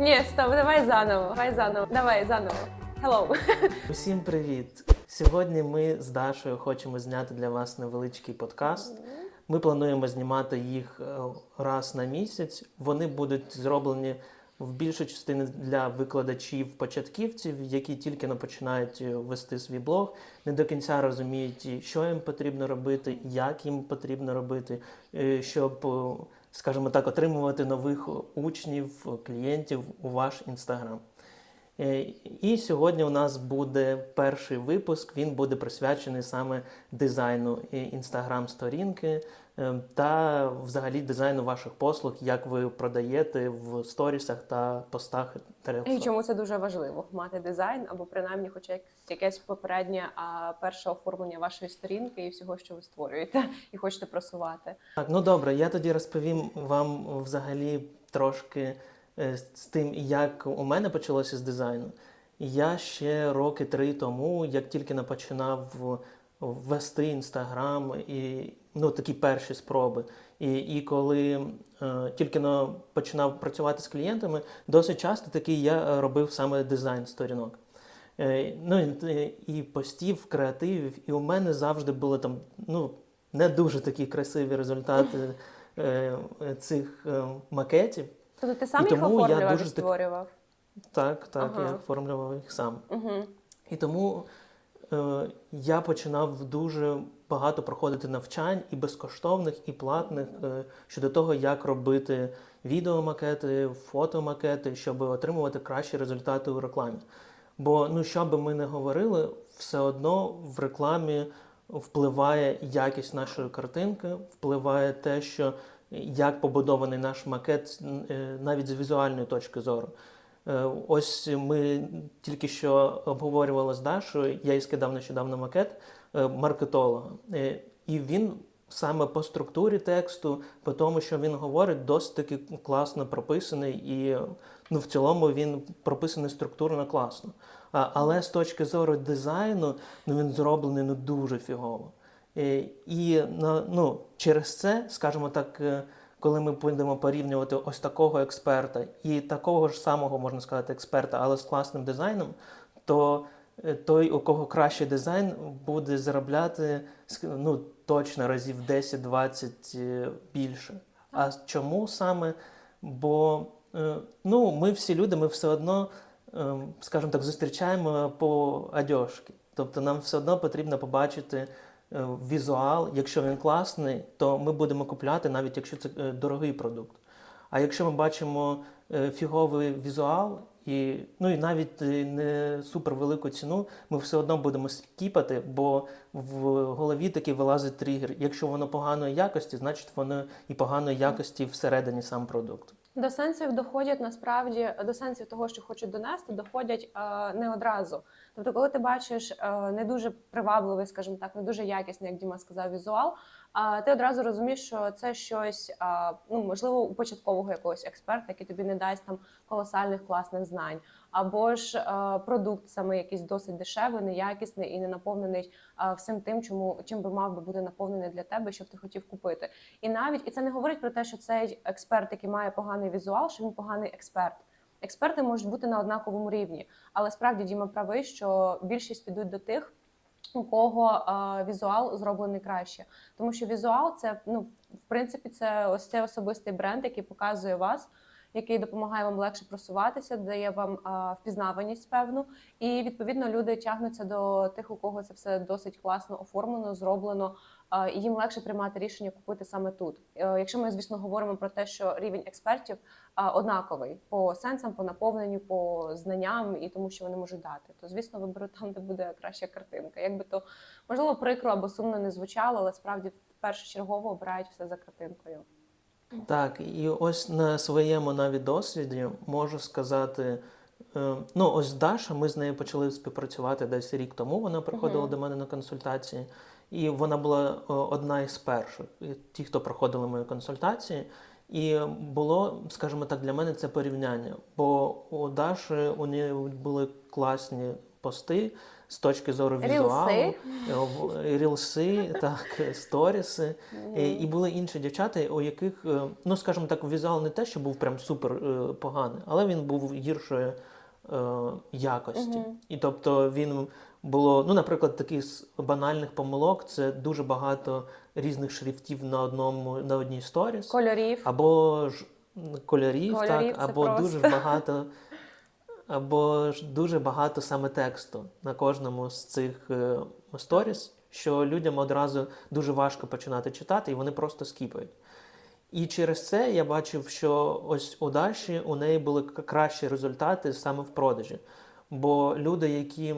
Ні, стоп, давай заново. Давай заново. Давай заново. Hello. Усім привіт! Сьогодні ми з Дашою хочемо зняти для вас невеличкий подкаст. Ми плануємо знімати їх е, раз на місяць. Вони будуть зроблені в більшій частині для викладачів-початківців, які тільки не починають е, вести свій блог, не до кінця розуміють, що їм потрібно робити, як їм потрібно робити, е, щоб, скажімо так, отримувати нових учнів, клієнтів у ваш інстаграм. Е, І сьогодні у нас буде перший випуск. Він буде присвячений саме дизайну інстаграм-сторінки е, та взагалі дизайну ваших послуг, як ви продаєте в сторісах та постах та І чому це дуже важливо мати дизайн або принаймні, хоча як- якесь попереднє а, перше оформлення вашої сторінки і всього, що ви створюєте і хочете просувати. Так, ну добре, я тоді розповім вам взагалі трошки е, з тим, як у мене почалося з дизайну. Я ще роки три тому, як тільки не починав вести інстаграм і ну, такі перші спроби. І, і коли е, тільки но починав працювати з клієнтами, досить часто такий я робив саме дизайн сторінок. Е, ну і, і постів, креативів, і у мене завжди були там ну, не дуже такі красиві результати е, цих е, макетів. Тобто ти сам І їх тому оформлював і дуже так- створював? Так, так, Ага. я оформлював їх сам. Угу. І тому е, я починав дуже багато проходити навчань і безкоштовних, і платних е, щодо того, як робити відеомакети, фотомакети, щоб отримувати кращі результати у рекламі. Бо ну що би ми не говорили, все одно в рекламі впливає якість нашої картинки, впливає те, що як побудований наш макет е, навіть з візуальної точки зору. Е, Ось ми тільки що обговорювали з Дашою, я їй скидав нещодавно макет маркетолога. Е, І він саме по структурі тексту, по тому, що він говорить, досить таки класно прописаний, і ну, в цілому він прописаний структурно класно. Але з точки зору дизайну, ну він зроблений ну, дуже фігово. Е, І ну, через це, скажімо так, е, коли ми будемо порівнювати ось такого експерта і такого ж самого, можна сказати, експерта, але з класним дизайном, то е, той, у кого кращий дизайн, буде заробляти ну, точно разів 10-20 е, більше. А чому саме? Бо е, ну, ми всі люди, ми все одно, е, скажімо так, зустрічаємо по одежки. Тобто нам все одно потрібно побачити е, візуал. Якщо він класний, то ми будемо купляти, навіть якщо це е, дорогий продукт. А якщо ми бачимо е, фіговий візуал, і, ну і навіть е, не супер велику ціну, ми все одно будемо скіпати, бо в голові таки вилазить тригер. Якщо воно поганої якості, значить воно і поганої якості всередині сам продукт. До сенсів доходять насправді до сенсів того, що хочуть донести, доходять е, не одразу. Тобто, коли ти бачиш е, не дуже привабливий, скажімо так, не дуже якісний, як Діма сказав, візуал, ти одразу розумієш, що це щось ну можливо у початкового якогось експерта, який тобі не дасть там колосальних класних знань, або ж е, продукт саме якийсь досить дешевий, неякісний і не наповнений е, всім тим, чому чим би мав би бути наповнений для тебе, щоб ти хотів купити. І навіть і це не говорить про те, що цей експерт, який має поганий візуал, що він поганий експерт. Експерти можуть бути на однаковому рівні, але справді Діма правий, що більшість підуть до тих, у кого е, візуал зроблений краще. Тому що візуал це ну в принципі це ось цей особистий бренд, який показує вас. Який допомагає вам легше просуватися, дає вам а, впізнаваність певну, і відповідно люди тягнуться до тих, у кого це все досить класно оформлено, зроблено, а, і їм легше приймати рішення купити саме тут. Е, Якщо ми, звісно, говоримо про те, що рівень експертів однаковий по сенсам, по наповненню, по знанням і тому, що вони можуть дати, то звісно виберу там, де буде краща картинка. Якби то можливо прикро або сумно не звучало, але справді першочергово обирають все за картинкою. Так, і ось на своєму навіть досвіді можу сказати. е, Ну, ось Даша, ми з нею почали співпрацювати десь рік тому. Вона приходила Мгм. до мене на консультації, і вона була одна із перших, ті, хто проходили мої консультації. І було, скажімо так, для мене це порівняння. Бо у Даші у неї були класні пости з точки зору візуалу, е, рілси, так, сторіси. Е, І були інші дівчата, у яких, е, ну скажімо так, візуал не те, що був прям супер е, поганий, але він був гіршої е, якості. І тобто він було, ну, наприклад, таких банальних помилок це дуже багато різних шрифтів на одному на одній сторіс. Кольорів. Або ж кольорів, Кольорів так, або просто. дуже багато, або ж дуже багато саме тексту на кожному з цих е, сторіс, що людям одразу дуже важко починати читати, і вони просто скіпають. І через це я бачив, що ось у Даші у неї були кращі результати саме в продажі. Бо люди, які,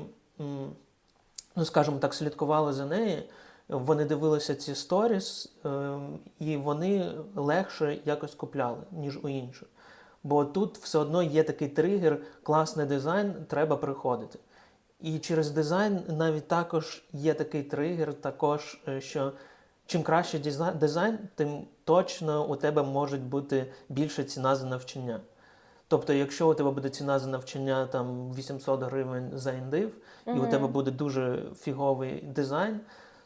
ну скажімо так, слідкували за нею, вони дивилися ці сторіс, ем, і вони легше якось купляли, ніж у інших. Бо тут все одно є такий тригер, класний дизайн, треба приходити. І через дизайн навіть також є такий тригер, також, е, що чим краще дизайн, дизайн, тим точно у тебе може бути більша ціна за навчання. Тобто, якщо у тебе буде ціна за навчання там 800 гривень за індив, і у тебе буде дуже фіговий дизайн,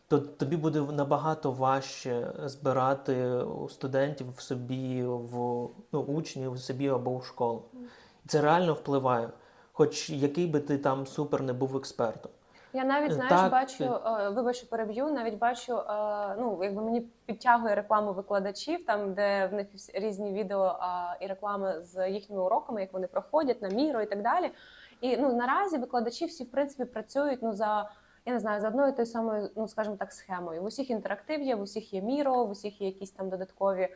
то тобі буде набагато важче збирати студентів в собі, в ну, учнів в собі або в школу. Це реально впливає, хоч який би ти там супер не був експертом. Я навіть Е, знаєш, так, бачу, е, вибач, що переб'ю, навіть бачу, е, ну якби мені підтягує рекламу викладачів, там де в них різні відео і реклами з їхніми уроками, як вони проходять на міро і так далі. І ну наразі викладачі всі в принципі працюють ну за. Я не знаю, за одною тою самою, ну скажімо так, схемою. В усіх інтерактив є, в усіх є міро, в усіх є якісь там додаткові,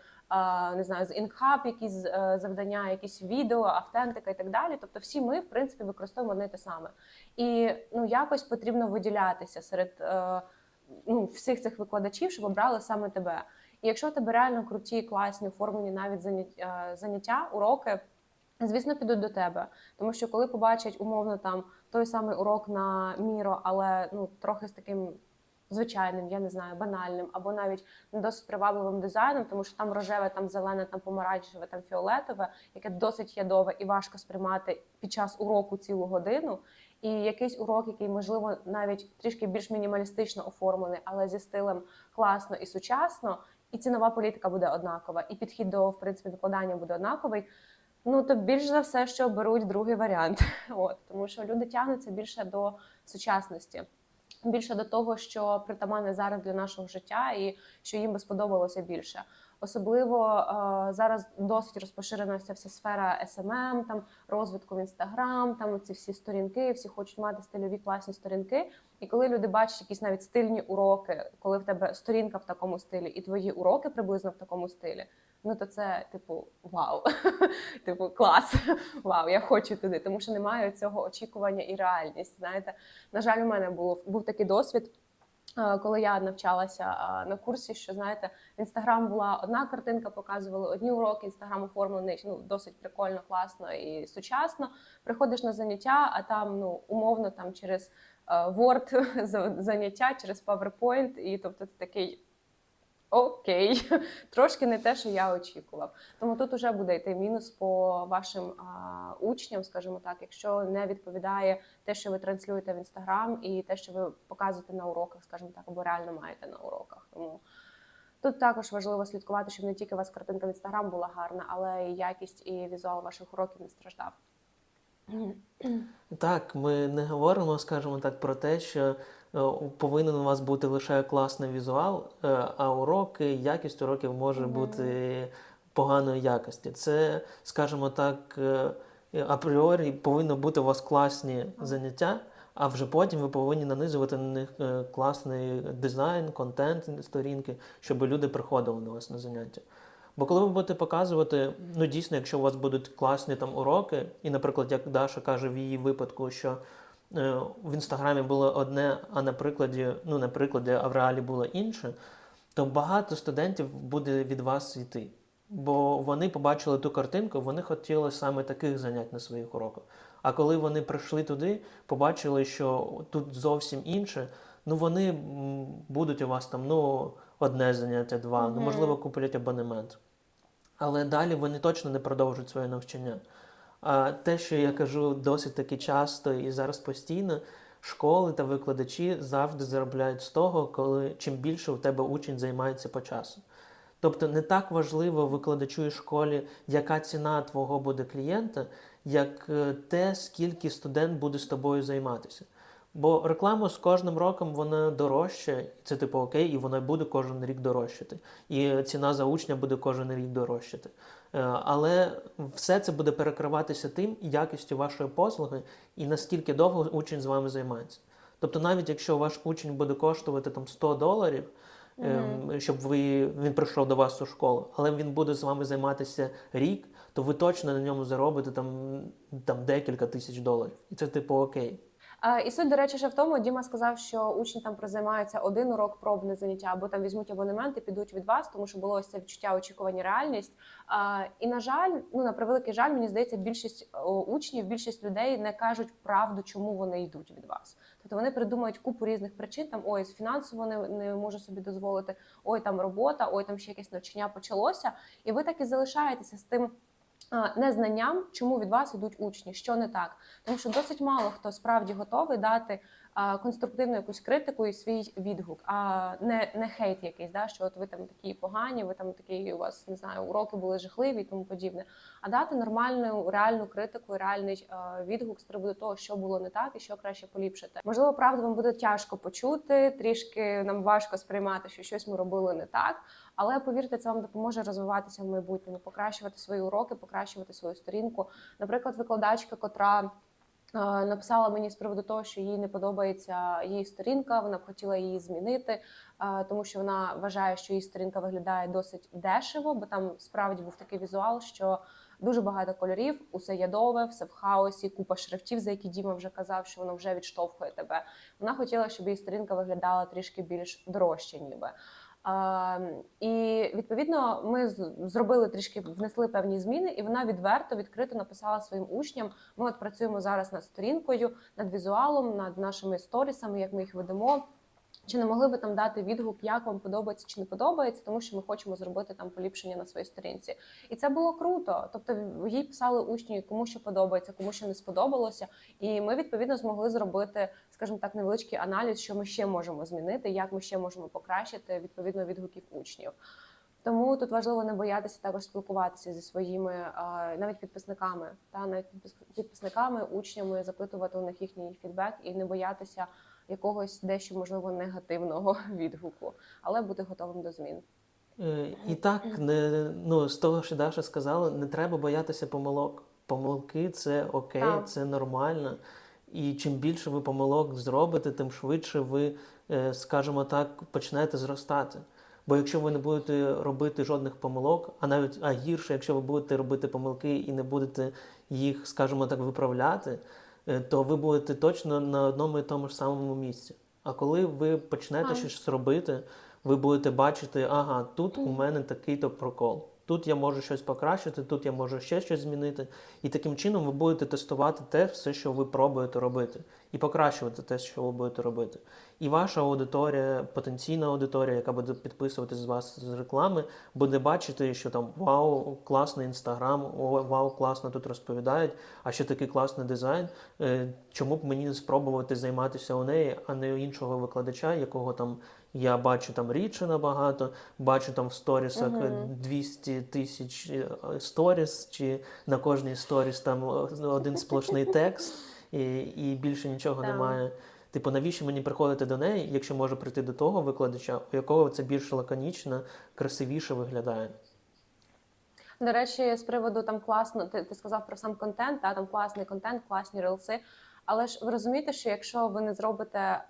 не знаю, з інхаб, якісь е, завдання, якісь відео, автентика і так далі. Тобто, всі ми, в принципі, використовуємо одне й те саме. І ну якось потрібно виділятися серед е, ну, всіх цих викладачів, щоб обрали саме тебе. І якщо тебе реально круті, класні, оформлені навіть е, заняття, уроки. Звісно, підуть до тебе, тому що коли побачать умовно там той самий урок на міро, але ну трохи з таким звичайним, я не знаю, банальним, або навіть не досить привабливим дизайном, тому що там рожеве, там зелене, там помаранчеве, там фіолетове, яке досить ядове і важко сприймати під час уроку цілу годину. І якийсь урок, який можливо навіть трішки більш мінімалістично оформлений, але зі стилем класно і сучасно, і цінова політика буде однакова, і підхід до в принципі викладання буде однаковий. Ну то більш за все, що беруть другий варіант, от тому що люди тягнуться більше до сучасності, більше до того, що притаманне зараз для нашого життя, і що їм би сподобалося більше. Особливо е, зараз досить розпоширена ця вся сфера SMM, там розвитку в інстаграм, там ці всі сторінки, всі хочуть мати стильові класні сторінки. І коли люди бачать якісь навіть стильні уроки, коли в тебе сторінка в такому стилі, і твої уроки приблизно в такому стилі, ну то це типу вау, типу клас, вау, я хочу туди, тому що немає цього очікування і реальність. Знаєте, на жаль, у мене був був такий досвід. Коли я навчалася на курсі, що знаєте, в інстаграм була одна картинка, показували одні уроки. Інстаграм оформлений ну досить прикольно, класно і сучасно. Приходиш на заняття, а там ну умовно там через е, Word заняття, через PowerPoint, і тобто ти такий. Окей, трошки не те, що я очікував. Тому тут вже буде йти мінус по вашим а, учням, скажімо так, якщо не відповідає те, що ви транслюєте в інстаграм, і те, що ви показуєте на уроках, скажімо так, або реально маєте на уроках. Тому тут також важливо слідкувати, щоб не тільки у вас картинка в інстаграм була гарна, але і якість і візуал ваших уроків не страждав. Так, ми не говоримо, скажімо так, про те, що повинен у вас бути лише класний візуал, е, а уроки, якість уроків може бути поганої якості. Це, скажімо так, е, апріорі повинно бути у вас класні заняття, а вже потім ви повинні нанизувати на них е, класний дизайн, контент сторінки, щоб люди приходили до вас на заняття. Бо коли ви будете показувати, ну дійсно, якщо у вас будуть класні там уроки, і, наприклад, як Даша каже в її випадку, що е, в інстаграмі було одне, а на прикладі, ну на прикладі, а в реалі було інше, то багато студентів буде від вас йти. Бо вони побачили ту картинку, вони хотіли саме таких занять на своїх уроках. А коли вони прийшли туди, побачили, що тут зовсім інше, ну вони будуть у вас там ну, одне заняття, два, ну можливо, куплять абонемент. Але далі вони точно не продовжують своє навчання. Те, що я кажу досить таки часто і зараз постійно, школи та викладачі завжди заробляють з того, коли чим більше у тебе учень займається по часу. Тобто не так важливо викладачу і школі, яка ціна твого буде клієнта, як е, те, скільки студент буде з тобою займатися. Бо реклама з кожним роком вона дорожча, це типу окей, і вона буде кожен рік дорожчати. І ціна за учня буде кожен рік дорожчати. Е, Але все це буде перекриватися тим якістю вашої послуги і наскільки довго учень з вами займається. Тобто, навіть якщо ваш учень буде коштувати там 100 доларів, ем, щоб ви він прийшов до вас у школу, але він буде з вами займатися рік, то ви точно на ньому заробите там, там декілька тисяч доларів. І це типу окей. Е, І суть, до речі, ще в тому, Діма сказав, що учні там прозаймаються один урок пробне заняття, або там візьмуть абонемент і підуть від вас, тому що було ось це відчуття очікування реальність. Е, І на жаль, ну на превеликий жаль, мені здається, більшість учнів, більшість людей не кажуть правду, чому вони йдуть від вас. Тобто вони придумують купу різних причин. Там ой, фінансово не, не можу собі дозволити, ой, там робота, ой, там ще якесь навчання почалося, і ви так і залишаєтеся з тим. Незнанням, чому від вас йдуть учні, що не так, тому що досить мало хто справді готовий дати конструктивну якусь критику і свій відгук, а не, не хейт якийсь, да, що от ви там такі погані, ви там такі, у вас не знаю, уроки були жахливі і тому подібне. А дати нормальну реальну критику, реальний відгук з приводу того, що було не так і що краще поліпшити. Можливо, правду вам буде тяжко почути, трішки нам важко сприймати, що щось ми робили не так. Але повірте, це вам допоможе розвиватися в майбутньому, покращувати свої уроки, покращувати свою сторінку. Наприклад, викладачка, котра е, написала мені з приводу того, що їй не подобається її сторінка, вона б хотіла її змінити, е, тому що вона вважає, що її сторінка виглядає досить дешево, бо там справді був такий візуал, що дуже багато кольорів, усе ядове, все в хаосі, купа шрифтів, за які Діма вже казав, що воно вже відштовхує тебе. Вона хотіла, щоб її сторінка виглядала трішки більш дорожче, ніби. А, і відповідно ми зробили трішки, внесли певні зміни, і вона відверто, відкрито написала своїм учням. Ми от працюємо зараз над сторінкою, над візуалом, над нашими сторісами, як ми їх ведемо. Чи не могли би там дати відгук, як вам подобається чи не подобається, тому що ми хочемо зробити там поліпшення на своїй сторінці, і це було круто. Тобто їй писали учні, кому що подобається, кому що не сподобалося, і ми відповідно змогли зробити, скажімо так, невеличкий аналіз, що ми ще можемо змінити, як ми ще можемо покращити відповідно відгуків учнів. Тому тут важливо не боятися також спілкуватися зі своїми навіть підписниками, та навіть підпис- підписниками, учнями, запитувати у них їхній фідбек і не боятися якогось дещо можливо негативного відгуку, але бути готовим до змін. Е, І так, не, ну, з того, що Даша сказала, не треба боятися помилок. Помилки це окей, Так. це нормально. І чим більше ви помилок зробите, тим швидше ви, е, скажімо так, почнете зростати. Бо якщо ви не будете робити жодних помилок, а навіть а гірше, якщо ви будете робити помилки і не будете їх, скажімо так, виправляти, то ви будете точно на одному і тому ж самому місці. А коли ви почнете а. щось робити, ви будете бачити, ага, тут у мене такий-то прокол. Тут я можу щось покращити, тут я можу ще щось змінити. І таким чином ви будете тестувати те, все, що ви пробуєте робити, і покращувати те, що ви будете робити. І ваша аудиторія, потенційна аудиторія, яка буде підписуватись з вас з реклами, буде бачити, що там вау, класний інстаграм, вау, класно тут розповідають, а ще такий класний дизайн. Е, Чому б мені не спробувати займатися у неї, а не у іншого викладача, якого там я бачу там рідше набагато, бачу там в сторісах е, 200 тисяч е, сторіс, чи на кожній сторіс там е, один сплошний текст, і, і більше нічого Так. немає. Типу, навіщо мені приходити до неї, якщо можу прийти до того викладача, у якого це більш лаконічно, красивіше виглядає? До речі, з приводу там класно, ти, ти сказав про сам контент, та там класний контент, класні рилси. Але ж ви розумієте, що якщо ви не зробите е,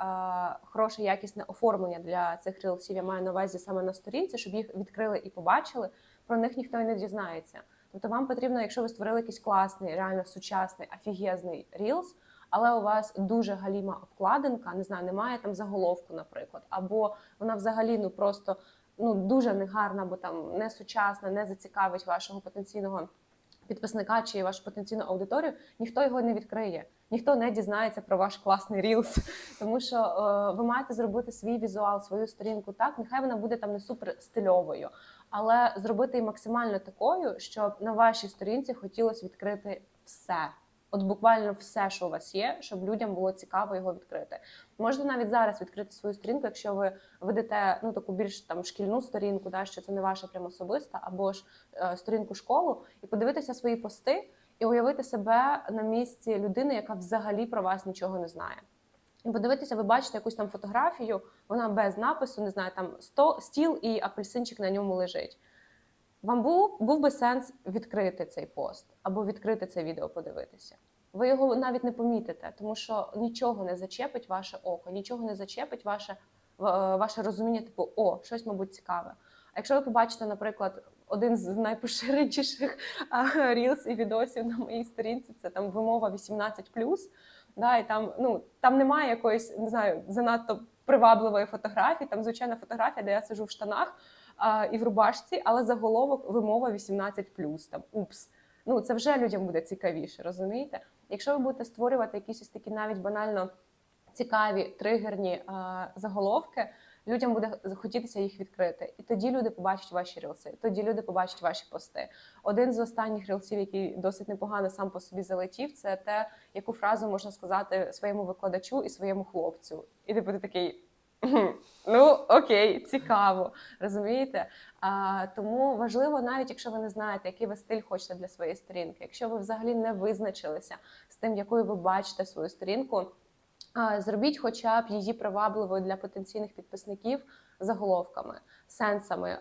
хороше якісне оформлення для цих рилсів, я маю на увазі саме на сторінці, щоб їх відкрили і побачили, про них ніхто і не дізнається. Тобто вам потрібно, якщо ви створили якийсь класний, реально сучасний, офігезний рілс, але у вас дуже галіма обкладинка, не знаю, немає там заголовку, наприклад, або вона взагалі ну просто ну дуже негарна, бо там не сучасна, не зацікавить вашого потенційного підписника чи вашу потенційну аудиторію, ніхто його не відкриє, ніхто не дізнається про ваш класний рілс. Тому що е, ви маєте зробити свій візуал, свою сторінку так. Нехай вона буде там не супер стильовою, але зробити її максимально такою, щоб на вашій сторінці хотілося відкрити все. От буквально все, що у вас є, щоб людям було цікаво його відкрити. Можете навіть зараз відкрити свою сторінку, якщо ви ведете ну таку більш там шкільну сторінку, да, що це не ваша прямо особиста, або ж е, сторінку школу, і подивитися свої пости і уявити себе на місці людини, яка взагалі про вас нічого не знає. І подивитися, ви бачите якусь там фотографію, вона без напису, не знаю, там сто, стіл і апельсинчик на ньому лежить. Вам був, був би сенс відкрити цей пост або відкрити це відео, подивитися. Ви його навіть не помітите, тому що нічого не зачепить ваше око, нічого не зачепить ваше, ваше розуміння, типу, о, щось, мабуть, цікаве. А якщо ви побачите, наприклад, один з найпоширеніших рілс і відосів на моїй сторінці, це там вимова 18+, да, і там, ну, там немає якоїсь, не знаю, занадто привабливої фотографії, там звичайна фотографія, де я сижу в штанах і в рубашці, але заголовок вимова 18+, там, упс. Ну, це вже людям буде цікавіше, розумієте? Якщо ви будете створювати якісь ось такі навіть банально цікаві тригерні а, заголовки, людям буде хотітися їх відкрити. І тоді люди побачать ваші рілси, тоді люди побачать ваші пости. Один з останніх рілсів, який досить непогано сам по собі залетів, це те, яку фразу можна сказати своєму викладачу і своєму хлопцю. І ти буде такий. «Хм, Ну окей, цікаво, розумієте? А, тому важливо, навіть якщо ви не знаєте, який ви стиль хочете для своєї сторінки, якщо ви взагалі не визначилися з тим, якою ви бачите свою сторінку, а, зробіть хоча б її привабливою для потенційних підписників заголовками, сенсами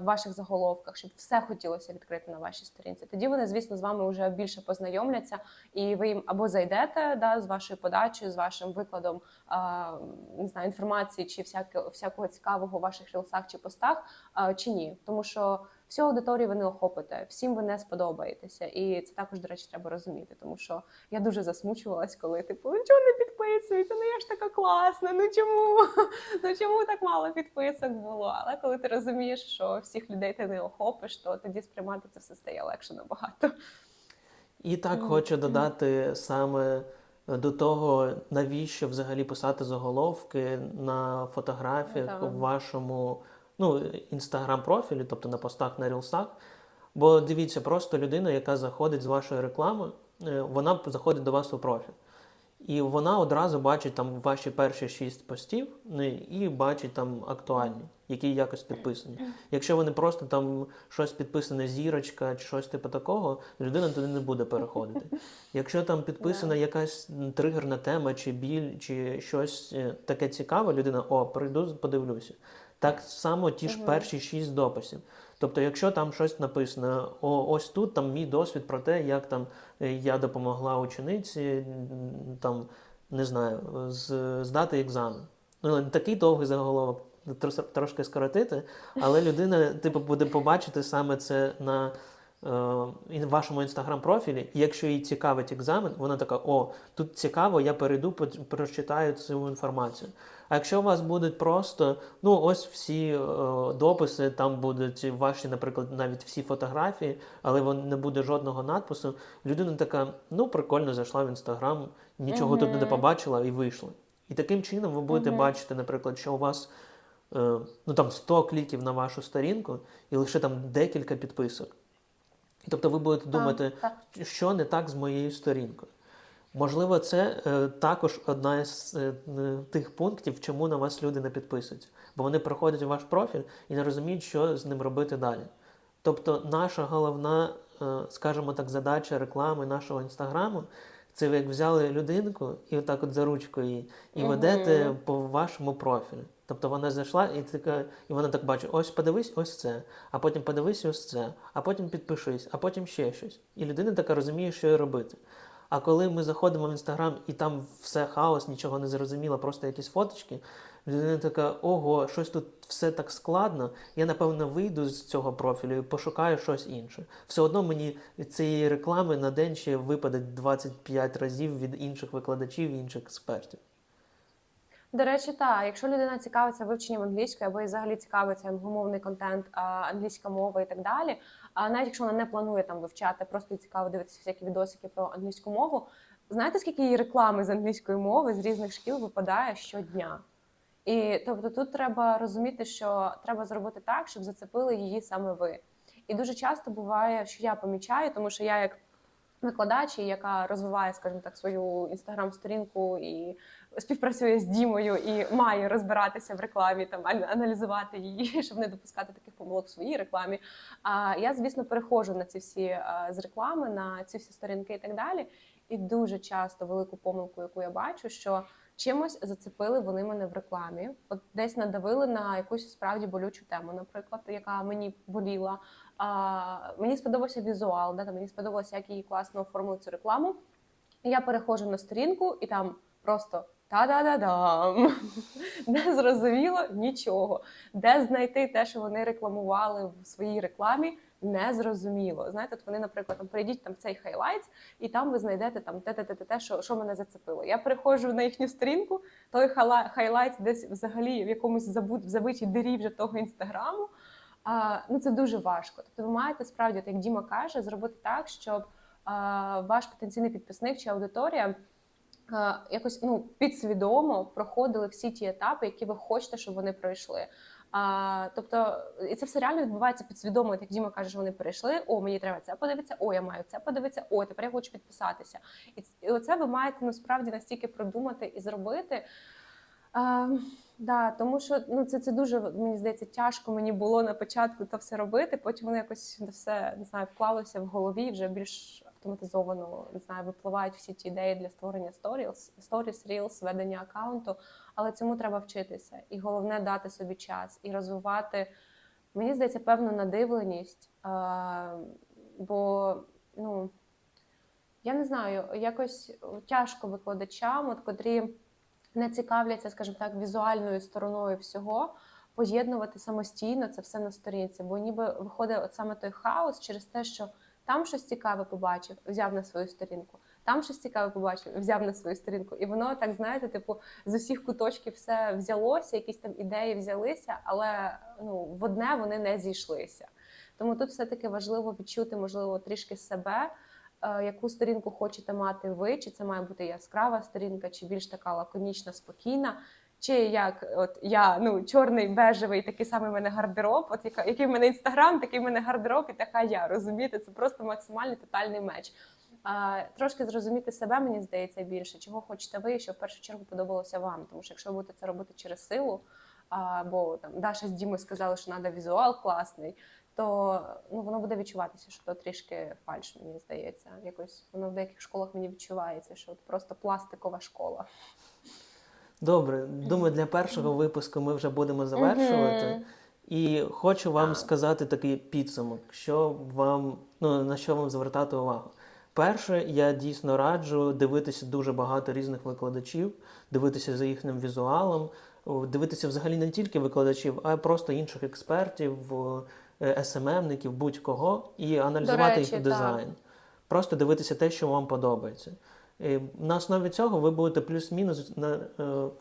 в ваших заголовках, щоб все хотілося відкрити на вашій сторінці. Тоді вони, звісно, з вами вже більше познайомляться, і ви їм або зайдете да, з вашою подачею, з вашим викладом не знаю, інформації чи всяке, всякого цікавого у ваших рілсах чи постах, чи ні. Тому що всю аудиторію ви не охопите, всім ви не сподобаєтеся. І це також, до речі, треба розуміти, тому що я дуже засмучувалась, коли типу, ну чого не підписується? Ну я ж така класна, ну чому? Ну чому так мало підписок було? Але коли ти розумієш, що всіх людей ти не охопиш, то тоді сприймати це все стає легше набагато. І так хочу додати саме до того, навіщо взагалі писати заголовки на фотографіях в вашому ну, інстаграм-профілі, тобто на постах на рілсах. Бо дивіться, просто людина, яка заходить з вашої реклами, е, вона заходить до вас у профіль. І вона одразу бачить там ваші перші шість постів ну, і бачить там актуальні, які якось підписані. Якщо вони просто там щось підписане зірочка чи щось типу такого, людина туди не буде переходити. Якщо там підписана якась тригерна тема, чи біль, чи щось е, таке цікаве, людина о, прийду, подивлюся. Так само ті ж перші шість дописів. Тобто, якщо там щось написано, о, ось тут там мій досвід про те, як там е, я допомогла учениці, там не знаю, з, здати екзамен. Ну, не такий довгий заголовок, трошки скоротити, але людина, типу, буде побачити саме це на е, ін- вашому інстаграм-профілі. І якщо їй цікавить екзамен, вона така: о, тут цікаво, я перейду, прочитаю цю інформацію. А якщо у вас будуть просто, ну ось всі е, дописи, там будуть ваші, наприклад, навіть всі фотографії, але вон не буде жодного надпису, людина така, ну прикольно, зайшла в інстаграм, нічого тут не побачила і вийшла. І таким чином ви будете Мгм. бачити, наприклад, що у вас е, ну там 100 кліків на вашу сторінку і лише там декілька підписок. Тобто ви будете думати, Так, що не так з моєю сторінкою. Можливо, це е, також одна із е, е, тих пунктів, чому на вас люди не підписуються. Бо вони приходять у ваш профіль і не розуміють, що з ним робити далі. Тобто, наша головна, е, скажімо так, задача реклами нашого інстаграму це ви як взяли людинку і отак от за ручку її, і ведете по вашому профілю. Тобто вона зайшла і така, і вона так бачить: ось подивись, ось це, а потім подивись ось це, а потім підпишись, а потім ще щось. І людина така розуміє, що їй робити. А коли ми заходимо в інстаграм і там все хаос, нічого не зрозуміло, просто якісь фоточки, людина така: ого, щось тут все так складно. Я напевно вийду з цього профілю і пошукаю щось інше. Все одно мені цієї реклами на день ще випаде 25 разів від інших викладачів інших експертів. До речі, так, якщо людина цікавиться вивченням англійської або і взагалі цікавиться англомовний контент, англійська мова і так далі, а навіть якщо вона не планує там вивчати, просто цікаво дивитися всякі відосики про англійську мову. Знаєте, скільки її реклами з англійської мови з різних шкіл випадає щодня? І тобто тут треба розуміти, що треба зробити так, щоб зацепили її саме ви. І дуже часто буває, що я помічаю, тому що я як викладач, яка розвиває, скажімо так, свою інстаграм-сторінку і співпрацює з Дімою і має розбиратися в рекламі, там аналізувати її, щоб не допускати таких помилок в своїй рекламі. А я, звісно, переходжу на ці всі е, з реклами, на ці всі сторінки і так далі. І дуже часто велику помилку, яку я бачу, що чимось зацепили вони мене в рекламі. От десь надавили на якусь справді болючу тему, наприклад, яка мені боліла. А, мені сподобався візуал, да, мені сподобалося, як її класно оформили цю рекламу. Я переходжу на сторінку, і там просто та-да-да-дам. Не зрозуміло нічого. Де знайти те, що вони рекламували в своїй рекламі, не зрозуміло. Знаєте, от вони, наприклад, там перейдіть там в цей хайлайтс, і там ви знайдете там те, те, те, те, що, що мене зацепило. Я переходжу на їхню сторінку, той хайлайтс десь взагалі в якомусь забут, в забитій дирі вже того інстаграму. А, ну це дуже важко. Тобто, ви маєте справді, як Діма каже, зробити так, щоб а, ваш потенційний підписник чи аудиторія якось ну підсвідомо проходили всі ті етапи, які ви хочете, щоб вони пройшли. А, тобто, і це все реально відбувається підсвідомо, як Діма каже, що вони перейшли. О, мені треба це подивитися, о, я маю це подивитися, о, тепер я хочу підписатися. І, і оце ви маєте насправді настільки продумати і зробити. А, да, тому що ну, це, це дуже мені здається тяжко мені було на початку то все робити. Потім воно якось все не знаю, вклалося в голові, вже більш автоматизовано не знаю, випливають всі ті ідеї для створення stories, stories, reels, ведення аккаунту. Але цьому треба вчитися. І головне дати собі час і розвивати, мені здається, певну надивленість. А, бо ну я не знаю, якось тяжко викладачам, от котрі не цікавляться, скажімо так, візуальною стороною всього, поєднувати самостійно це все на сторінці. Бо ніби виходить от саме той хаос через те, що там щось цікаве побачив, взяв на свою сторінку. Там щось цікаве побачив, взяв на свою сторінку, і воно так знаєте, типу, з усіх куточків все взялося, якісь там ідеї взялися, але ну в одне вони не зійшлися. Тому тут все таки важливо відчути, можливо, трішки себе, е, яку сторінку хочете мати ви, чи це має бути яскрава сторінка, чи більш така лаконічна, спокійна. Чи як от я ну чорний бежевий, такий самий в мене гардероб, от яка який в мене інстаграм, такий в мене гардероб, і така я розумієте, це просто максимальний тотальний меч. А, трошки зрозуміти себе, мені здається, більше, чого хочете ви, що в першу чергу подобалося вам. Тому що якщо ви будете це робити через силу, а, бо там Даша з Дімою сказали, що треба візуал класний, то ну воно буде відчуватися, що то трішки фальш, мені здається. Якось воно в деяких школах мені відчувається, що от просто пластикова школа. Добре, думаю, для першого випуску ми вже будемо завершувати. Мгм. І хочу вам сказати такий підсумок, що вам ну на що вам звертати увагу. Перше, я дійсно раджу дивитися дуже багато різних викладачів, дивитися за їхнім візуалом, о, дивитися взагалі не тільки викладачів, а просто інших експертів, е, СММників, будь-кого, і аналізувати речі, їх так. дизайн. Просто дивитися те, що вам подобається. І на основі цього ви будете плюс-мінус е,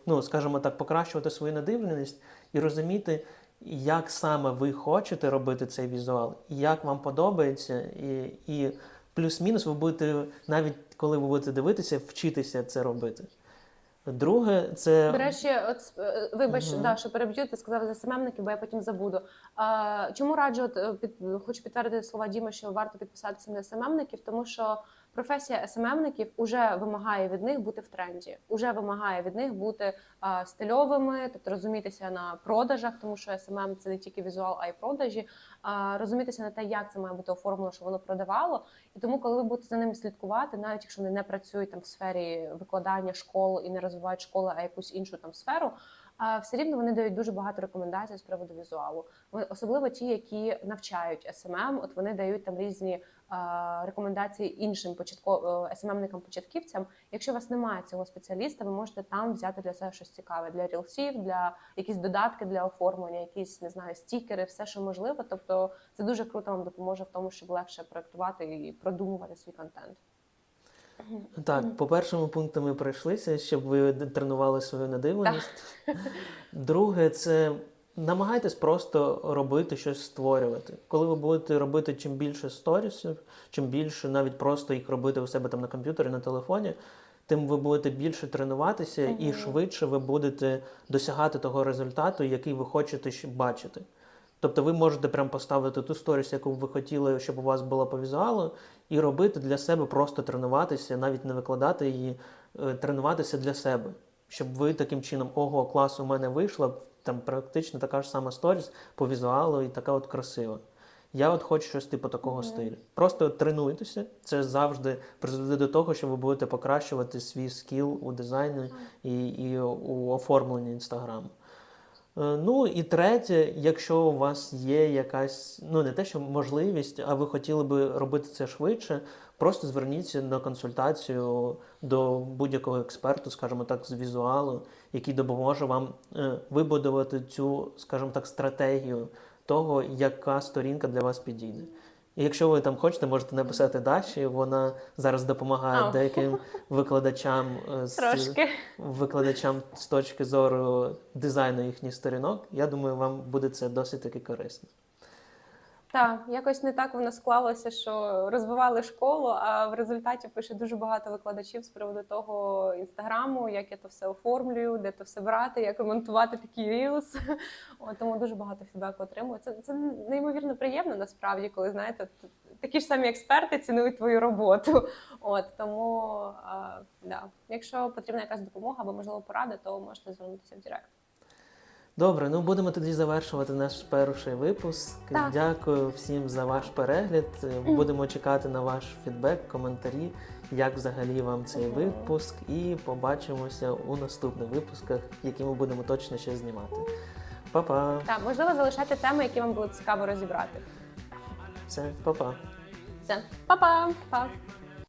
ну, скажімо так, покращувати свою надивленість і розуміти, як саме ви хочете робити цей візуал, як вам подобається, і, і плюс-мінус ви будете, навіть коли ви будете дивитися, вчитися це робити. Друге, це До речі, от е, вибач, Мгм. да, що переб'ю, ти сказав за СММників, бо я потім забуду. А, чому раджу от, е, під, хочу підтвердити слова Діми, що варто підписатися на СММників, тому що професія СММників уже вимагає від них бути в тренді, уже вимагає від них бути а, стильовими, тобто розумітися на продажах, тому що СММ це не тільки візуал, а й продажі. А, розумітися на те, як це має бути оформлено, щоб воно продавало. І тому, коли ви будете за ними слідкувати, навіть якщо вони не працюють там в сфері викладання школи і не розвивають школи, а якусь іншу там сферу. А все рівно вони дають дуже багато рекомендацій з приводу візуалу. Особливо ті, які навчають СММ, от вони дають там різні рекомендації іншим початко СММникам початківцям. Якщо у вас немає цього спеціаліста, ви можете там взяти для себе щось цікаве для рілсів, для якісь додатки для оформлення, якісь не знаю, стікери, все, що можливо. Тобто це дуже круто вам допоможе в тому, щоб легше проектувати і продумувати свій контент. Так, по першому пункту ми пройшлися, щоб ви тренували свою надивленість. Друге, це намагайтесь просто робити щось створювати. Коли ви будете робити чим більше сторісів, чим більше навіть просто їх робити у себе там на комп'ютері, на телефоні, тим ви будете більше тренуватися і швидше ви будете досягати того результату, який ви хочете бачити. Тобто ви можете прям поставити ту сторіс, яку ви хотіли, щоб у вас була по візуалу, і робити для себе просто тренуватися, навіть не викладати її, е, тренуватися для себе. Щоб ви таким чином, ого, клас у мене вийшла, там практично така ж сама сторіс по візуалу і така от красива. Я от хочу щось типу такого стилю. Просто тренуйтеся, це завжди призведе до того, що ви будете покращувати свій скіл у дизайні і, і у оформленні інстаграму. Е, Ну і третє, якщо у вас є якась, ну не те, що можливість, а ви хотіли би робити це швидше, просто зверніться на консультацію до будь-якого експерту, скажімо так, з візуалу, який допоможе вам е, вибудувати цю, скажімо так, стратегію того, яка сторінка для вас підійде. І якщо ви там хочете, можете написати Даші. Вона зараз допомагає А. деяким викладачам е, з викладачам з точки зору дизайну їхніх сторінок. Я думаю, вам буде це досить таки корисно. Так, якось не так воно склалося, що розвивали школу, а в результаті пише дуже багато викладачів з приводу того інстаграму, як я то все оформлюю, де то все брати, як ремонтувати такі рілс. Тому дуже багато фідбеку отримую. Це, це неймовірно приємно насправді, коли знаєте, такі ж самі експерти цінують твою роботу. От тому, а, да. якщо потрібна якась допомога або можливо порада, то можете звернутися в Директ. Добре, ну будемо тоді завершувати наш перший випуск. Так. Дякую всім за ваш перегляд. Будемо чекати на ваш фідбек, коментарі, як взагалі вам цей випуск, і побачимося у наступних випусках, які ми будемо точно ще знімати. Па-па! Так, можливо, залишайте теми, які вам було цікаво розібрати. Все, па-па! Все, па-па! Па.